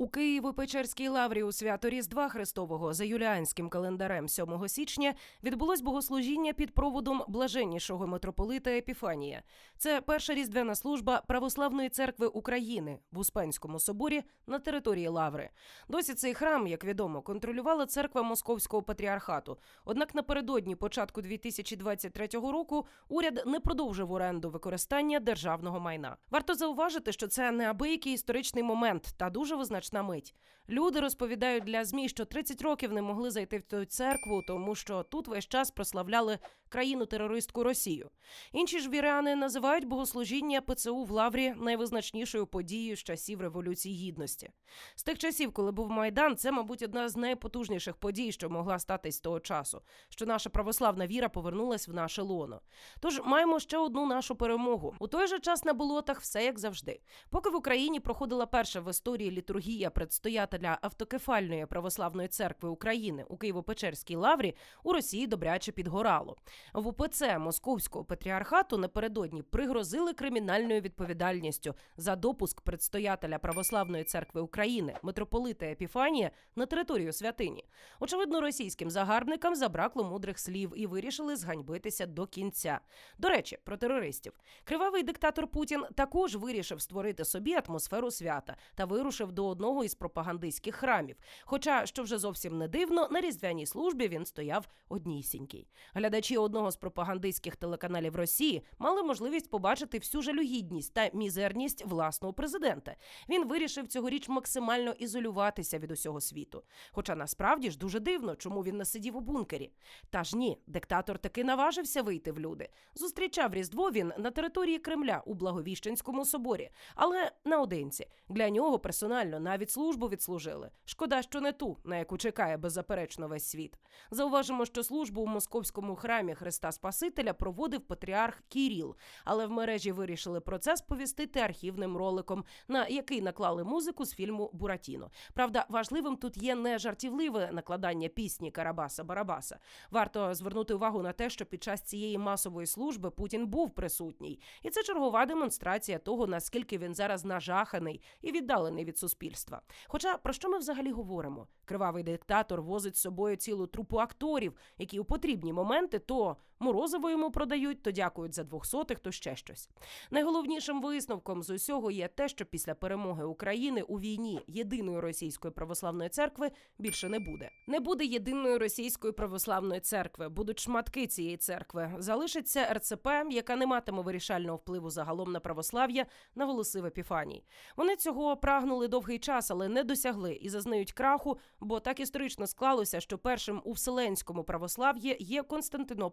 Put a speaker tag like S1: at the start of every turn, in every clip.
S1: У Києво-Печерській лаврі у свято Різдва Христового за юліанським календарем 7 січня відбулось богослужіння під проводом блаженнішого митрополита Епіфанія. Це перша різдвяна служба Православної церкви України в Успенському соборі на території Лаври. Досі цей храм, як відомо, контролювала церква Московського патріархату. Однак напередодні початку 2023 року уряд не продовжив оренду використання державного майна. Варто зауважити, що це неабиякий історичний момент та дуже визначна мить. Люди розповідають для змі, що 30 років не могли зайти в цю церкву, тому що тут весь час прославляли країну терористку Росію. Інші ж віряни називають богослужіння ПЦУ в Лаврі найвизначнішою подією з часів революції гідності. З тих часів, коли був майдан, це, мабуть, одна з найпотужніших подій, що могла статись того часу, що наша православна віра повернулась в наше лоно. Тож маємо ще одну нашу перемогу. У той же час на болотах все як завжди. Поки в Україні проходила перша в історії літургія предстоятеля автокефальної православної церкви України у Києво-Печерській лаврі, у Росії добряче підгорало. В УПЦ Московського патріархату напередодні пригрозили кримінальною відповідальністю за допуск предстоятеля православної церкви України митрополита Епіфанія на територію святині. Очевидно, російським загарбникам забракло мудрих слів і вирішили зганьбитися до кінця. До речі, про терористів. Кривавий диктатор Путін також вирішив створити собі атмосферу свята та вирушив до одного із пропагандистських храмів. Хоча, що вже зовсім не дивно, на різдвяній службі він стояв однісінький. Глядачі одного з пропагандистських телеканалів Росії мали можливість побачити всю жалюгідність та мізерність власного президента. Він вирішив цьогоріч максимально ізолюватися від усього світу. Хоча насправді ж дуже дивно, чому він не сидів у бункері. Та ж ні, диктатор таки наважився вийти в люди. Зустрічав Різдво він на території Кремля у Благовіщенському соборі, але наодинці. Для нього персонально навіть службу відслужили. Шкода, що не ту, на яку чекає беззаперечно весь світ. Зауважимо, що службу у московському храмі Христа Спасителя проводив патріарх Кіріл, але в мережі вирішили про це сповістити архівним роликом, на який наклали музику з фільму Буратіно. Правда, важливим тут є не жартівливе накладання пісні Карабаса Барабаса. Варто звернути увагу на те, що під час цієї масової служби Путін був присутній, і це чергова демонстрація того, наскільки він зараз нажаханий і віддалений від суспільства. Хоча про що ми взагалі говоримо? Кривавий диктатор возить з собою цілу трупу акторів, які у потрібні моменти то морозиво йому продають, то дякують за двохсотих, то ще щось. Найголовнішим висновком з усього є те, що після перемоги України у війні єдиної російської православної церкви більше не буде. Не буде єдиної російської православної церкви, будуть шматки цієї церкви. Залишиться РЦП, яка не матиме вирішального впливу загалом на православ'я, наголосив Епіфаній. Вони цього прагнули довгий час, але не досягли і зазнають краху, бо так історично склалося, що першим у вселенському православ'ї є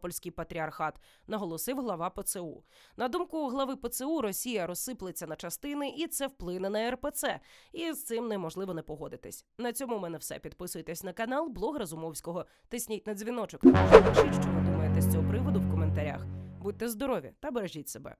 S1: Константинопольський патріархат, наголосив глава ПЦУ. На думку глави ПЦУ, Росія розсиплеться на частини, і це вплине на РПЦ. І з цим неможливо не погодитись. На цьому у мене все. Підписуйтесь на канал Блог Разумовського. Тисніть на дзвіночок. Пишіть, що ви думаєте з цього приводу в коментарях. Будьте здорові та бережіть себе.